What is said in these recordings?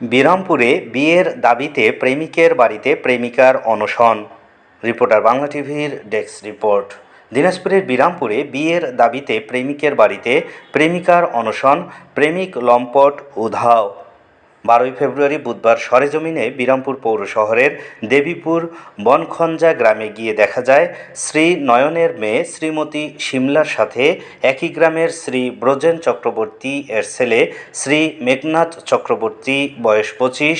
বিরামপুরে বিয়ের দাবিতে প্রেমিকের বাড়িতে প্রেমিকার অনশন। রিপোর্টার বাংলা টিভির ডেস্ক রিপোর্ট। দিনাজপুরের বিরামপুরে বিয়ের দাবিতে প্রেমিকের বাড়িতে প্রেমিকার অনশন, প্রেমিক লম্পট, উধাও। বারোই ফেব্রুয়ারি বুধবার সরেজমিনে বিরামপুর পৌর শহরের দেবীপুর বনখঞ্জা গ্রামে গিয়ে দেখা যায়, শ্রী নয়নের মেয়ে শ্রীমতী সিমলার সাথে একই গ্রামের শ্রী ব্রজেন চক্রবর্তী এর ছেলে শ্রী মেঘনাথ চক্রবর্তী, বয়স পঁচিশ।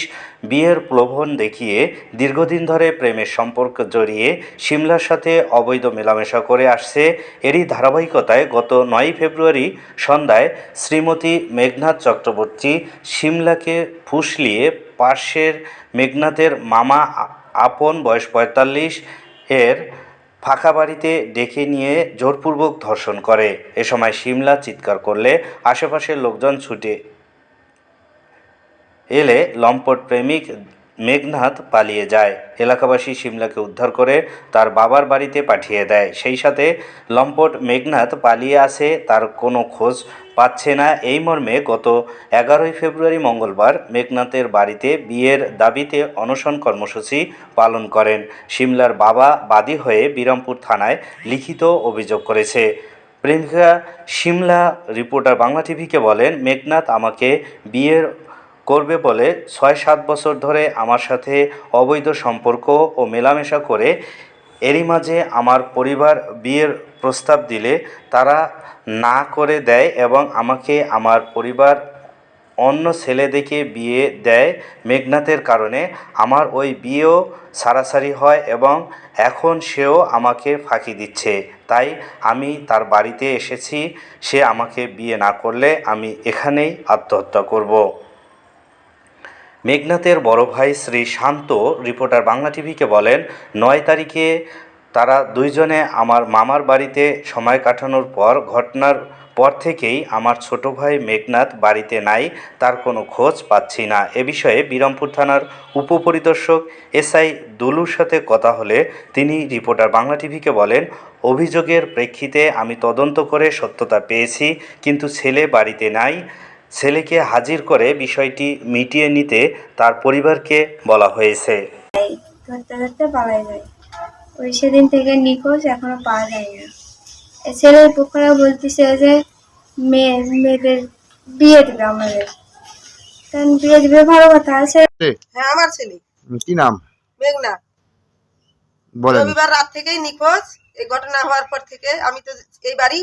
বিয়ের প্রলোভন দেখিয়ে দীর্ঘদিন ধরে প্রেমের সম্পর্ক জড়িয়ে সিমলার সাথে অবৈধ মেলামেশা করে আসছে, এরই ধারাবাহিকতায় গত নয়ই ফেব্রুয়ারি সন্ধ্যায় শ্রীমতী মেঘনাথ চক্রবর্তী শিমলাকে ফুসলিয়ে পার্শ্বের মেঘনাথের মামা আপন বয়স পঁয়তাল্লিশ এর ফাঁকা বাড়িতে ডেকে নিয়ে জোরপূর্বক ধর্ষণ করে। এ সময় শিমলা চিৎকার করলে আশেপাশের লোকজন ছুটে এলে লম্পট প্রেমিক মেঘনাথ পালিয়ে যায়। এলাকাবাসী শিমলাকে উদ্ধার করে তার বাবার বাড়িতে পাঠিয়ে দেয়। সেই সাথে লম্পট মেঘনাথ পালিয়ে আসে, তার কোনো খোঁজ পাচ্ছে না। এই মর্মে গত এগারোই ফেব্রুয়ারি মঙ্গলবার মেঘনাথের বাড়িতে বিয়ের দাবিতে অনশন কর্মসূচি পালন করেন। শিমলার বাবা বাদী হয়ে বিরামপুর থানায় লিখিত অভিযোগ করেছে। প্রেমিকা শিমলা রিপোর্টার বাংলা টিভিকে বলেন, মেঘনাথ আমাকে বিয়ের করবে বলে ছয় সাত বছর ধরে আমার সাথে অবৈধ সম্পর্ক ও মেলামেশা করে এরই মাঝে আমার পরিবার বিয়ের প্রস্তাব দিলে তারা না করে দেয় এবং আমাকে আমার পরিবার অন্য ছেলে দেখে বিয়ে দেয় মেঘনাথের কারণে। আমার ওই বিয়েও সারাসারি হয় এবং এখন সেও আমাকে ফাঁকি দিচ্ছে। তাই আমি তার বাড়িতে এসেছি। সে আমাকে বিয়ে না করলে আমি এখানেই আত্মহত্যা করব। মেঘনাথের বড় ভাই শ্রী শান্ত, রিপোর্টার বাংলা টিভিকে বলেন, নয় তারিখে তারা দুইজনে আমার মামার বাড়িতে সময় কাটানোর পর, ঘটনার পর থেকেই আমার ছোট ভাই মেঘনাথ বাড়িতে নাই, তার কোনো খোঁজ পাচ্ছি না। এ বিষয়ে বিরামপুর থানার উপপরিদর্শক এসআই দুলুর সাথে কথা হলে তিনি রিপোর্টার বাংলা টিভিকে বলেন, অভিযোগের প্রেক্ষিতে আমি তদন্ত করে সত্যতা পেয়েছি, কিন্তু ছেলে বাড়িতে নাই ছেলেকে হাজির করে বিষয়টি মিটিয়ে নিতে তার পরিবারকে বলা হয়েছে। ধরতে ধরতে পালাই যায়। ওই সেদিন থেকে নিখোঁজ এখনও পাওয়া যায় না। ছেলের পক্ষরা বলতেছে যে মেয়ে মেয়েদের বিয়ে দিবে আমাদের। কারণ বিয়ে দিবে ভালো কথা আছে। হ্যাঁ আমার ছেলে। কি নাম? মেঘনা। বলেন। রবিবার রাত থেকেই নিখোঁজ। এই ঘটনা হওয়ার পর থেকে আমি তো এই বাড়ি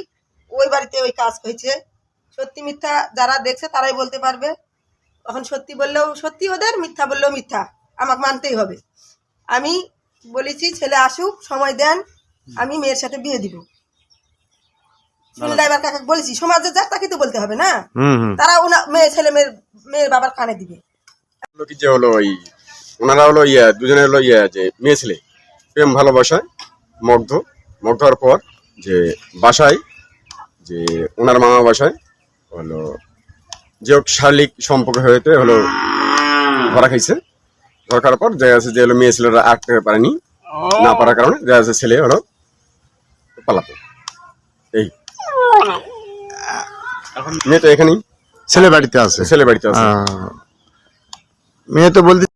ওই বাড়িতে ওই কাজ হয়েছে। সত্যি মিথ্যা যারা দেখছে তারাই বলতে পারবে। এখন সত্যি বললেও সত্যি ওদের মিথ্যা বললেও মিথ্যা। আমাকে মানতেই হবে। আমি বলেছি ছেলে আসুক সময় দেন আমি মেয়ের সাথে বিয়ে দিব। ড্রাইভার কাকা বলেছি সমাজে যাক তাকে তো বলতে হবে না? তারা ওনা মেয়ে ছেলে মেয়ের মেয়ের বাবার কানে দিবে। কি যে হলো ওই ওনারা হলো ইয়ে দুজনে হলো ইয়ে যে মেয়ে ছেলে। প্রেম ভালোবাসায় মুগ্ধ। মুগ্ধ হওয়ার পর যে বাসায় যে ওনার মামা বাসায় হলো যে হোক শারীরিক সম্পর্ক হয়েতে হলো ধরা খাইছে। ধরা খাওয়ার পর যাই আছে যে হলো মেয়ে ছেলেরা আটকে পারেনি না পারার কারণে যাই আছে ছেলে হলো পালাতো। এই। মেয়ে তো এখানেই। ছেলে বাড়িতে আছে। ছেলে বাড়িতে আছে। মেয়ে তো বলতে